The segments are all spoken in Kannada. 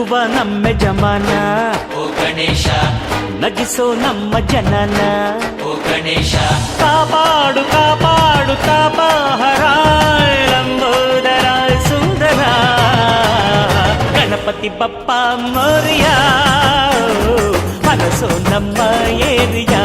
ನಗುವ ನಮ್ಮ ಜಮಾನ ಓ ಗಣೇಶ ನಗಿಸೋ ನಮ್ಮ ಜನನ ಓ ಗಣೇಶ ಕಾಪಾಡು ಕಾಪಾಡು ತಾಪಹರ ಲಂಬೋದರ ಸುಂದರ ಗಣಪತಿ ಬಪ್ಪ ಮೋರಿಯ ಮನಸೋ ನಮ್ಮ ಏರಿಯಾ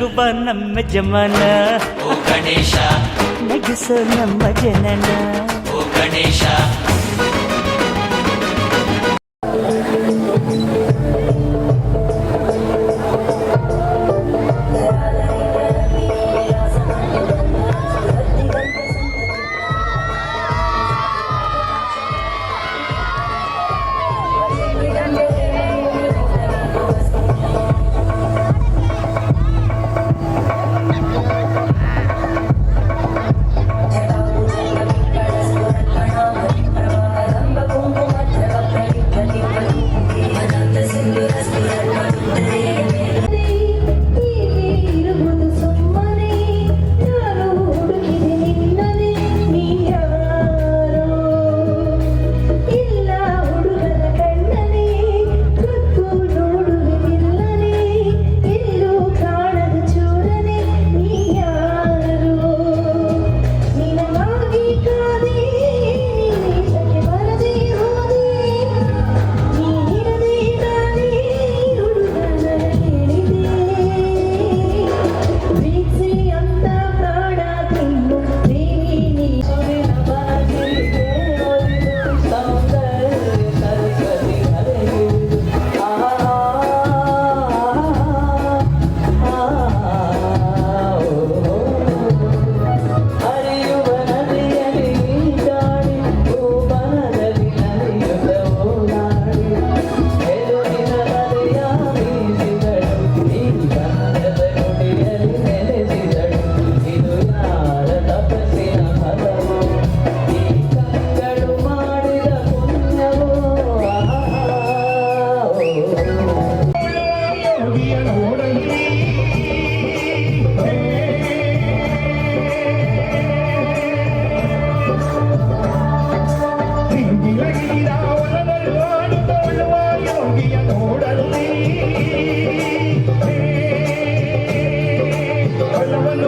ನಗುವ ನಮ್ಮ ಜಮನ ಓ ಗಣೇಶ ನಗಿಸೋ ನಮ್ಮ ಜನನ ಓ ಗಣೇಶ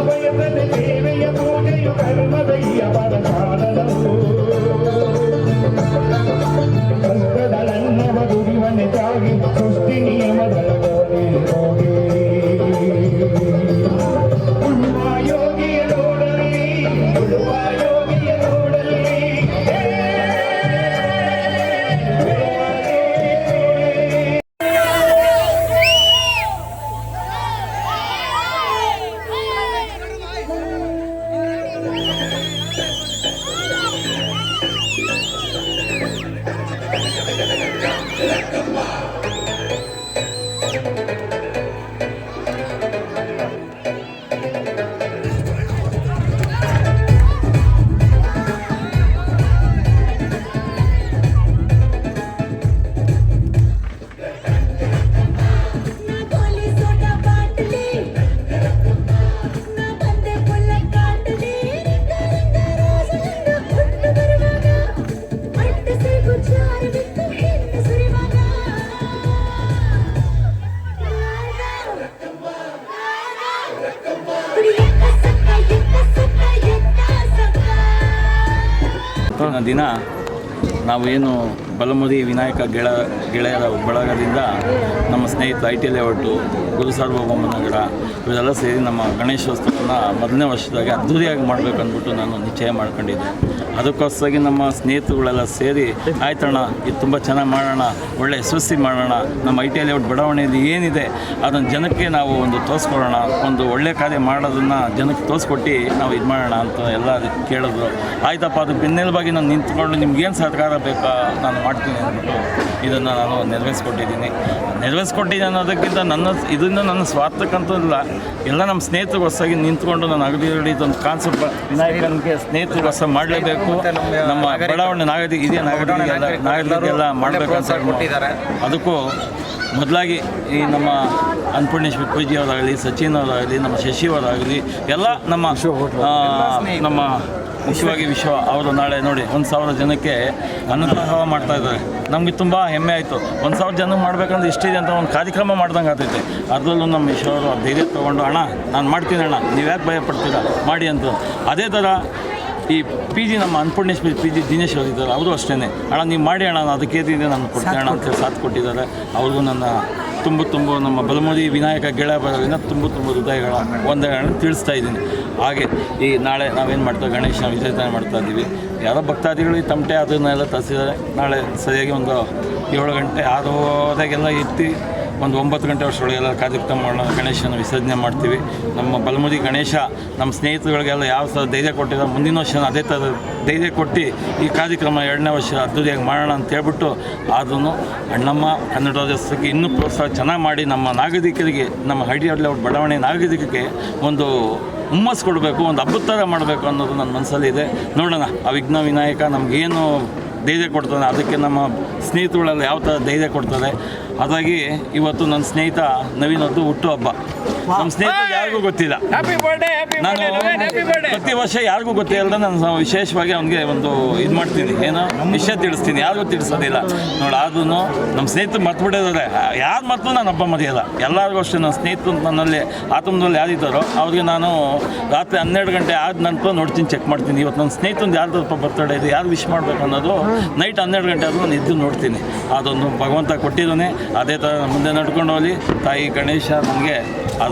ಬಯಸದೆ ಸೇವೆಯ ಪೂಜೆಯು ಕರ್ಮದಯ್ಯ ಪದ ಸಾಧನವು. Yeah. ದಿನ ನಾವು ಏನು ಬಲಮುರಿ ವಿನಾಯಕ ಗೆಳ, ಗೆಳೆಯರ ಬಳಗದಿಂದ ನಮ್ಮ ಸ್ನೇಹಿತರು I T layout Gurusarvabhouma Nagar ಇವೆಲ್ಲ ಸೇರಿ ನಮ್ಮ ಗಣೇಶೋತ್ಸವನ ಮೊದಲನೇ ವರ್ಷದಾಗ ಅದ್ದೂರಿಯಾಗಿ ಮಾಡಬೇಕು ಅಂದ್ಬಿಟ್ಟು ನಾನು ನಿಶ್ಚಯ ಮಾಡ್ಕೊಂಡಿದ್ದೆ. ಅದಕ್ಕೋಸ್ಕರಾಗಿ ನಮ್ಮ ಸ್ನೇಹಿತರುಗಳೆಲ್ಲ ಸೇರಿ ಆಯ್ತಣ್ಣ ಇದು ತುಂಬ ಚೆನ್ನಾಗಿ ಮಾಡೋಣ ಒಳ್ಳೆ ಯಶಸ್ವಿ ಮಾಡೋಣ ನಮ್ಮ ಐ ಟಿ ಲೇಔಟ್ ಬಡಾವಣೆಯಲ್ಲಿ ಏನಿದೆ ಅದನ್ನು ಜನಕ್ಕೆ ನಾವು ಒಂದು ತೋರಿಸ್ಕೊಡೋಣ ಒಂದು ಒಳ್ಳೆ ಕಾರ್ಯ ಮಾಡೋದನ್ನು ಜನಕ್ಕೆ ತೋರಿಸ್ಕೊಟ್ಟು ನಾವು ಇದು ಮಾಡೋಣ ಅಂತ ಎಲ್ಲ ಕೇಳಿದ್ರು. ಆಯ್ತಪ್ಪ ಅದು ಬೆನ್ನೆಲುಬಾಗಿ ನಾನು ನಿಂತ್ಕೊಂಡು ನಿಮ್ಗೇನು ಸಹಕಾರ ಬೇಕಾ ನಾನು ಮಾಡ್ತೀನಿ ಅಂದ್ಬಿಟ್ಟು ಇದನ್ನು ನಾನು ನೆರವೇರಿಸ್ಕೊಟ್ಟಿದ್ದೀನಿ. ನೆರವೇರಿಸ್ಕೊಟ್ಟಿದ್ದೀನಿ ಅನ್ನೋದಕ್ಕಿಂತ ನನ್ನ ಇದರಿಂದ ನನ್ನ ಸ್ವಾರ್ಥಕ್ಕಂತೂ ಇಲ್ಲ. ಎಲ್ಲ ನಮ್ಮ ಸ್ನೇಹಿತರಿಗೋಸ್ಕರ ನಿಂತ್ಕೊಂಡು ನಾನು ಅಗದಿ ಇದೊಂದು ಕಾನ್ಸೆಪ್ಟ್ ವಿನಾಯಕನಿಗೆ ಸ್ನೇಹಿತರಿಗೋಸ್ಕರ ಮಾಡಲೇಬೇಕು. ನಮ್ಮ ಬಡಾವಣೆ ನಾಗರಿ ಇದೇ ನಾಗರಿಗೆಲ್ಲ ನಾಗರಿಕರಿಗೆಲ್ಲ ಮಾಡಬೇಕು ಅಂತ ಕೊಟ್ಟಿದ್ದಾರೆ. ಅದಕ್ಕೂ ಮೊದಲಾಗಿ ಈ ನಮ್ಮ ಅನ್ನಪೂರ್ಣೇಶ್ವರಿ ಪೂಜಿ ಅವರಾಗಲಿ ಸಚಿನ್ ಅವರಾಗಲಿ ನಮ್ಮ ಶಶಿ ಅವರಾಗಲಿ ಎಲ್ಲ ನಮ್ಮ ನಮ್ಮ ಮುಖ್ಯವಾಗಿ ವಿಶ್ವ ಅವರು ನಾಳೆ ನೋಡಿ ಒಂದು ಸಾವಿರ ಜನಕ್ಕೆ ಅನುಗ್ರಹ ಮಾಡ್ತಾ ಇದ್ದಾರೆ. ನಮಗೆ ತುಂಬ ಹೆಮ್ಮೆ ಆಯಿತು. ಒಂದು ಸಾವಿರ ಜನಕ್ಕೆ ಮಾಡಬೇಕಂದ್ರೆ ಇಷ್ಟಿದೆ ಅಂತ ಒಂದು ಕಾರ್ಯಕ್ರಮ ಮಾಡ್ದಂಗೆ ಆಗ್ತೈತೆ. ಅದರಲ್ಲೂ ನಮ್ಮ ವಿಶ್ವ ಅವರು ಆ ಧೈರ್ಯ ತೊಗೊಂಡು ಅಣ್ಣ ನಾನು ಮಾಡ್ತೀನಿ ಅಣ್ಣ ನೀವು ಯಾಕೆ ಭಯ ಪಡ್ತೀರಾ ಮಾಡಿ ಅಂತ. ಅದೇ ಥರ ಈ ಪಿ ಜಿ ನಮ್ಮ ಅನ್ನಪೂರ್ಣೇಶ್ವರಿ ಪಿ ಜಿ ದಿನೇಶ್ ಅವರು ಇದ್ದಾರೆ. ಅವರು ಅಷ್ಟೇ ಅಣ್ಣ ನೀವು ಮಾಡಿ ಅಣ್ಣ ನಾನು ಅದಕ್ಕೆ ನಾನು ಕೊಡ್ತೇನೆ. ಅಣ್ಣ ಅಂತ ಸಾಥ್ ಕೊಟ್ಟಿದ್ದಾರೆ. ಅವ್ರಿಗೂ ನನ್ನ ತುಂಬ ತುಂಬ ನಮ್ಮ ಬಲಮುರಿ ವಿನಾಯಕ ಗೆಳೆಯ ಬರೋದ್ರಿಂದ ತುಂಬ ತುಂಬ ಹೃದಯಗಳ ವಂದನೆಗಳನ್ನು ತಿಳಿಸ್ತಾ ಇದ್ದೀನಿ. ಹಾಗೆ ಈ ನಾಳೆ ನಾವೇನು ಮಾಡ್ತೇವೆ ಗಣೇಶನ ವಿಸರ್ಜನೆ ಮಾಡ್ತಾ ಇದ್ದೀವಿ. ಯಾರೋ ಭಕ್ತಾದಿಗಳು ಈ ತಮಟೆ ಅದನ್ನೆಲ್ಲ ತರಿಸಿದ್ದಾರೆ. ನಾಳೆ ಸರಿಯಾಗಿ ಒಂದು ಏಳು ಗಂಟೆ ಆರುವರೆಗೆಲ್ಲ ಎತ್ತಿ ಒಂದು ಒಂಬತ್ತು ಗಂಟೆ ವರ್ಷದೊಳಗೆಲ್ಲ ಕಾರ್ಯಕ್ರಮ ಮಾಡೋಣ, ಗಣೇಶನ ವಿಸರ್ಜನೆ ಮಾಡ್ತೀವಿ. ನಮ್ಮ ಬಲಮುದಿ ಗಣೇಶ, ನಮ್ಮ ಸ್ನೇಹಿತರುಗಳಿಗೆಲ್ಲ ಯಾವ ಥರ ಧೈರ್ಯ ಕೊಟ್ಟಿರೋ ಮುಂದಿನ ವರ್ಷ ಅದೇ ಥರ ಧೈರ್ಯ ಕೊಟ್ಟು ಈ ಕಾರ್ಯಕ್ರಮ ಎರಡನೇ ವರ್ಷ ಅದ್ದೂರಿಯಾಗಿ ಮಾಡೋಣ ಅಂತ ಹೇಳ್ಬಿಟ್ಟು ಆದ್ರೂ ಅಣ್ಣಮ್ಮ, ಕನ್ನಡ ರಾಜ್ಯೋತ್ಸವಕ್ಕೆ ಇನ್ನೂ ಪ್ರೋತ್ಸಾಹ ಚೆನ್ನಾಗಿ ಮಾಡಿ ನಮ್ಮ ನಾಗರಿಕರಿಗೆ, ನಮ್ಮ ಹಳ್ಳಿ ಬಡಾವಣೆ ನಾಗರಿಕರಿಗೆ ಒಂದು ಹುಮ್ಮಸ್ಸು ಕೊಡಬೇಕು, ಒಂದು ಹಬ್ಬದ ಮಾಡಬೇಕು ಅನ್ನೋದು ನನ್ನ ಮನಸ್ಸಲ್ಲಿದೆ ನೋಡೋಣ, ಆ ವಿಘ್ನ ವಿನಾಯಕ ನಮಗೇನು ಧೈರ್ಯ ಕೊಡ್ತಾನೆ ಅದಕ್ಕೆ ನಮ್ಮ ಸ್ನೇಹಿತರುಗಳೆಲ್ಲ ಯಾವ ಥರ ಧೈರ್ಯ ಕೊಡ್ತಾರೆ ಹಾಗಾಗಿ ಇವತ್ತು ನನ್ನ ಸ್ನೇಹಿತ ನವೀನದ್ದು ಹುಟ್ಟುಹಬ್ಬ ನಮ್ಮ ಸ್ನೇಹಿತ ಯಾರಿಗೂ ಗೊತ್ತಿಲ್ಲ. ನಾನು ಪ್ರತಿ ವರ್ಷ ಯಾರಿಗೂ ಗೊತ್ತಿಲ್ಲದ ನಾನು ವಿಶೇಷವಾಗಿ ಅವನಿಗೆ ಒಂದು ಇದು ಮಾಡ್ತೀನಿ. ಏನೋ? ವಿಷಯ ತಿಳಿಸ್ತೀನಿ. ಯಾರಿಗೂ ತಿಳಿಸೋದಿಲ್ಲ. ನೋಡಿ ಆದ್ರೂ ನಮ್ಮ ಸ್ನೇಹಿತರು ಮರ್ತು ಬಿಡೋದಾರೆ ಯಾರು ಮರ್ತು ನಾನು ಹಬ್ಬ ಮರೆಯಲ್ಲ. ಎಲ್ಲರಿಗೂ ಅಷ್ಟೇ ನನ್ನ ಸ್ನೇಹಿತರು ನನ್ನಲ್ಲಿ ಆತಮದಲ್ಲಿ ಯಾರಿದ್ದಾರೋ ಅವ್ರಿಗೆ ನಾನು ರಾತ್ರಿ ಹನ್ನೆರಡು ಗಂಟೆ ಆದ ನಂತರ ನೋಡ್ತೀನಿ ಚೆಕ್ ಮಾಡ್ತೀನಿ. ಇವತ್ತು ನನ್ನ ಸ್ನೇಹಿತಂದು ಯಾರ್ದು ಸ್ವಲ್ಪ ಬರ್ತಡೇ ಇದೆ ಯಾರು ವಿಶ್ ಮಾಡಬೇಕು ಅನ್ನೋದು ನೈಟ್ ಹನ್ನೆರಡು ಗಂಟೆ ಆದರೂ ನಾನು ಇದ್ದು ನೋಡ್ತೀನಿ. ಅದೊಂದು ಭಗವಂತ ಕೊಟ್ಟಿದ್ದಾನೆ ಅದೇ ಥರ ಮುಂದೆ ನಡ್ಕೊಂಡು ಹೋಗಲಿ. ತಾಯಿ ಗಣೇಶ ನನಗೆ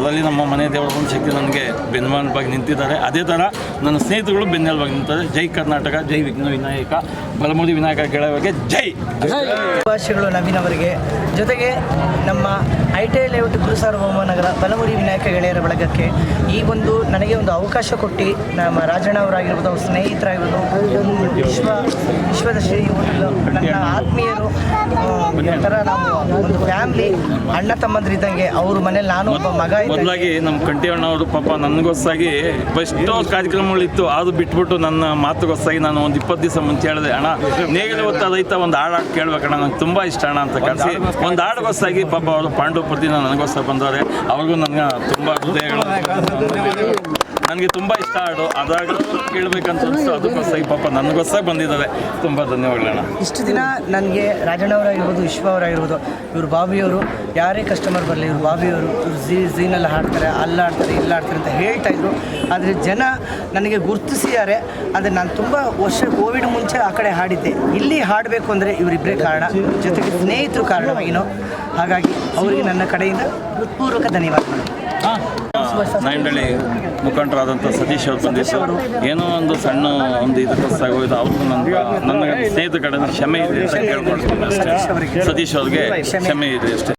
ಅದರಲ್ಲಿ ನಮ್ಮ ಮನೆ ದೇವರ ಒಂದು ಶಕ್ತಿ ನನಗೆ ಬೆನ್ನೆಲುಬಾಗಿ ನಿಂತಿದ್ದಾರೆ. ಅದೇ ಥರ ನನ್ನ ಸ್ನೇಹಿತರುಗಳು ಬೆನ್ನೆಲುಬಾಗಿ ನಿಂತಿದ್ದಾರೆ. ಜೈ ಕರ್ನಾಟಕ ಜೈ ವಿಘ್ನ ವಿನಾಯಕ ಬಲಮೂಡಿ ವಿನಾಯಕ ಗೆಳೆಯವರಿಗೆ ಜೈ. ಶುಭಾಶಯಗಳು ನವೀನ್ ಅವರಿಗೆ ಜೊತೆಗೆ ನಮ್ಮ I T I layout Gurusarvabhouma Nagar Balamuri Vinayaka ಗೆಳೆಯರ ಬಳಗಕ್ಕೆ ಈ ಒಂದು ನನಗೆ ಒಂದು ಅವಕಾಶ ಕೊಟ್ಟು ನಮ್ಮ ರಾಜಣ್ಣ ಅವರಾಗಿರ್ಬೋದು ಅವ್ರ ಸ್ನೇಹಿತರಾಗಿರ್ಬೋದು ವಿಶ್ವ ವಿಶ್ವದ ಶ್ರೀ ನನ್ನ ಆತ್ಮೀಯರು ಒಂಥರ ನಾವು ಒಂದು ಫ್ಯಾಮ್ಲಿ ಅಣ್ಣ ತಮ್ಮಂದ್ರಿದ್ದಂಗೆ ಅವ್ರ ಮನೇಲಿ ನಾನು ಒಬ್ಬ ಮಗ ಮೊದಲಾಗಿ ನಮ್ಮ ಕಂಠಿಯಣ್ಣ ಅವರು ಪಾಪ ನನಗೋಸ್ಸಾಗಿ ಎಷ್ಟೋ ಕಾರ್ಯಕ್ರಮಗಳಿತ್ತು ಅದು ಬಿಟ್ಬಿಟ್ಟು ನನ್ನ ಮಾತುಗೋಸ್ಸಾಗಿ ನಾನು ಒಂದು ಇಪ್ಪತ್ತು ದಿವಸ ಮುಂಚೆ ಹೇಳಿದೆ ಅಣ್ಣ ನೇಗಿಲು ಹೊತ್ತ ರೈತ ಒಂದು ಹಾಡು ಕೇಳ್ಬೇಕಣ್ಣ ನಂಗೆ ತುಂಬ ಇಷ್ಟ ಅಣ್ಣ ಅಂತ ಕರೆಸಿ. ಒಂದು ಹಾಡುಗೋಸ್ಸಾಗಿ ಪಾಪ ಅವರು ಪಾಂಡವಪುರದಿಂದ ನನಗೋಸ್ಕರ ಬಂದವ್ರೆ ಅವ್ರಿಗೂ ನನಗೆ ತುಂಬ ಹೃದಯಗಳು. ನನಗೆ ತುಂಬ ಇಷ್ಟ ಹಾಡು ಅದಾಗ ಕೇಳಬೇಕಂತ ಅನಿಸ್ತು. ಅದಕ್ಕೋಸ್ಕರ ಪಾಪ ನನಗೋಸ್ಕರ ಬಂದಿದ್ದಾವೆ. ತುಂಬ ಧನ್ಯವಾದಗಳಣ್ಣ ಇಷ್ಟು ದಿನ ನನಗೆ ರಾಜಣ್ಣವರಾಗಿರ್ಬೋದು ವಿಶ್ವ ಅವರಾಗಿರ್ಬೋದು ಇವರು ಬಾಬಿಯವರು ಯಾರೇ ಕಸ್ಟಮರ್ ಬರಲಿ, ಇವರು ಬಾಬಿಯವರು ಇವರು ಜೀ ಝೀನಲ್ಲಿ ಹಾಡ್ತಾರೆ, ಅಲ್ಲಿ ಆಡ್ತಾರೆ ಇಲ್ಲಿ ಆಡ್ತಾರೆ ಅಂತ ಹೇಳ್ತಾ ಇದ್ರು. ಆದರೆ ಜನ ನನಗೆ ಗುರುತಿಸಿದ್ದಾರೆ. ಆದರೆ ನಾನು ತುಂಬ ವರ್ಷ ಕೋವಿಡ್ ಮುಂಚೆ ಆ ಕಡೆ ಹಾಡಿದ್ದೆ. ಇಲ್ಲಿ ಹಾಡಬೇಕು ಅಂದರೆ ಇವರಿಬ್ಬರೇ ಕಾರಣ. ಜೊತೆಗೆ ಸ್ನೇಹಿತರು ಕಾರಣವಾಗಿನೋ. ಹಾಗಾಗಿ ಅವರಿಗೆ ನನ್ನ ಕಡೆಯಿಂದ ಹೃತ್ಪೂರ್ವಕ ಧನ್ಯವಾದಗಳು. ನಾಯಂಡಳ್ಳಿ ಮುಖಂಡರಾದಂಥ ಸತೀಶ್ ಅವ್ರು ಸಂದೇಶ ಏನೋ ಒಂದು ಸಣ್ಣ ಒಂದು ಇದಕ್ಕೋಸ್ಕರ ಅವ್ರಿಗೂ ನನ್ನ ನನ್ನ ಸ್ನೇಹಿತರ ಕಡೆ ಕ್ಷಮೆ ಇದೆ ಅಂತ ಕೇಳ್ಕೊಳ್ತೀನಿ ಅಷ್ಟೇ. ಸತೀಶ್ ಅವ್ರಿಗೆ ಕ್ಷಮೆ ಇದೆ ಅಷ್ಟೇ.